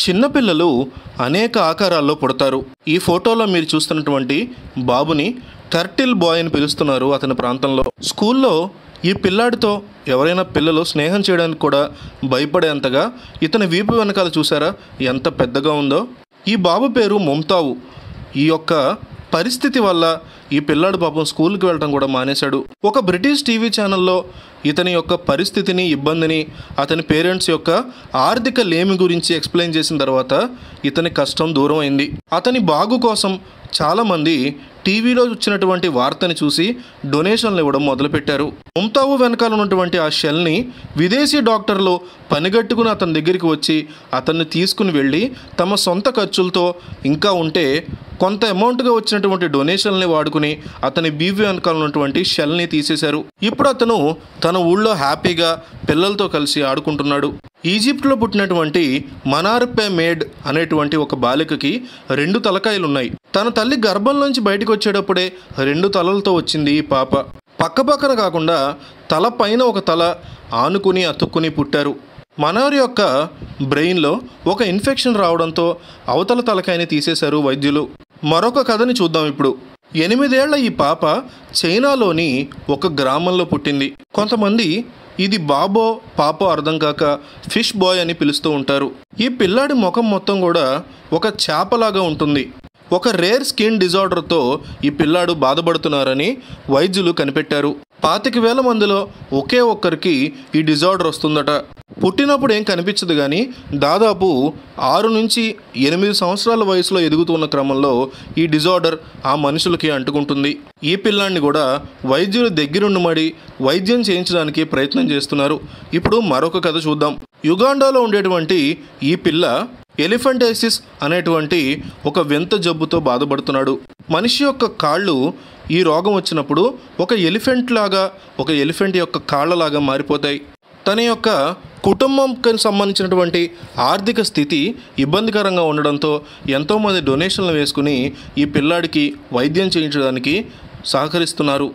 చిన్నపిల్లలు అనేక ఆకారాల్లో పుడతారు. ఈ ఫోటోలో మీరు చూస్తున్నటువంటి బాబుని టర్టిల్ బాయ్ అని పిలుస్తున్నారు అతని ప్రాంతంలో. స్కూల్లో ఈ పిల్లాడితో ఎవరైనా పిల్లలు స్నేహం చేయడానికి కూడా భయపడేంతగా ఇతని వీపు వెనకాల చూసారా? ఎంత పెద్దగా ఉందో. ఈ బాబు పేరు ముమ్తావు. ఈ యొక్క పరిస్థితి వల్ల ఈ పిల్లాడు పాపం స్కూల్కి వెళ్ళడం కూడా మానేశాడు. ఒక బ్రిటిష్ టీవీ ఛానల్లో ఇతని యొక్క పరిస్థితిని ఇబ్బందిని అతని పేరెంట్స్ యొక్క ఆర్థిక లేమి గురించి ఎక్స్ప్లెయిన్ చేసిన తర్వాత ఇతని కష్టం దూరం అయింది అతని బాగు కోసం చాలామంది టీవీలో వచ్చినటువంటి వార్తని చూసి డొనేషన్లు ఇవ్వడం మొదలుపెట్టారు. ముంతావు వెనకాల ఉన్నటువంటి ఆ షెల్ని విదేశీ డాక్టర్లు పనిగట్టుకుని అతని దగ్గరికి వచ్చి అతన్ని తీసుకుని వెళ్ళి తమ సొంత ఖర్చులతో ఇంకా ఉంటే కొంత అమౌంట్గా వచ్చినటువంటి డొనేషన్ని వాడుకుని అతని బీవీ వెనకాల ఉన్నటువంటి షెల్ని తీసేశారు. ఇప్పుడు అతను తన ఊళ్ళో హ్యాపీగా పిల్లలతో కలిసి ఆడుకుంటున్నాడు. ఈజిప్ట్లో పుట్టినటువంటి మనార్పే మేడ్ అనేటువంటి ఒక బాలికకి రెండు తలకాయలు ఉన్నాయి తన తల్లి గర్భంలోంచి బయటకు వచ్చేటప్పుడే రెండు తలలతో వచ్చింది ఈ పాప. పక్క పక్కన కాకుండా తల పైన ఒక తల ఆనుకుని అతుక్కుని పుట్టారు. మనోర్ యొక్క బ్రెయిన్లో ఒక ఇన్ఫెక్షన్ రావడంతో అవతల తలకాయని తీసేశారు వైద్యులు. మరొక కథని చూద్దాం ఇప్పుడు. ఎనిమిదేళ్ళ ఈ పాప చైనాలోని ఒక గ్రామంలో పుట్టింది. కొంతమంది ఇది బాబో పాపో అర్థం కాక ఫిష్ బాయ్ అని పిలుస్తూ ఉంటారు. ఈ పిల్లాడి ముఖం మొత్తం కూడా ఒక చేపలాగా ఉంటుంది. ఒక రేర్ స్కిన్ డిజార్డర్తో ఈ పిల్లాడు బాధపడుతున్నారని వైద్యులు కనిపెట్టారు. పాతిక వేల మందిలో ఒకే ఒక్కరికి ఈ డిజార్డర్ వస్తుందట. పుట్టినప్పుడు ఏం కనిపించదు కానీ దాదాపు ఆరు నుంచి ఎనిమిది సంవత్సరాల వయసులో ఎదుగుతున్న క్రమంలో ఈ డిజార్డర్ ఆ మనుషులకి అంటుకుంటుంది. ఈ పిల్లాన్ని కూడా వైద్యులు దగ్గరుండి మడి వైద్యం చేయించడానికి ప్రయత్నం చేస్తున్నారు. ఇప్పుడు మరొక కథ చూద్దాం. యుగాండాలో ఉండేటువంటి ఈ పిల్ల ఎలిఫెంటైసిస్ అనేటువంటి ఒక వింత జబ్బుతో బాధపడుతున్నాడు. మనిషి యొక్క కాళ్ళు ఈ రోగం వచ్చినప్పుడు ఒక ఎలిఫెంట్ లాగా ఒక ఎలిఫెంట్ యొక్క కాళ్ళలాగా మారిపోతాయి. తన యొక్క కుటుంబంకి సంబంధించినటువంటి ఆర్థిక స్థితి ఇబ్బందికరంగా ఉండడంతో ఎంతోమంది డొనేషన్లు వేసుకుని ఈ పిల్లాడికి వైద్యం చేయించడానికి సహకరిస్తున్నారు.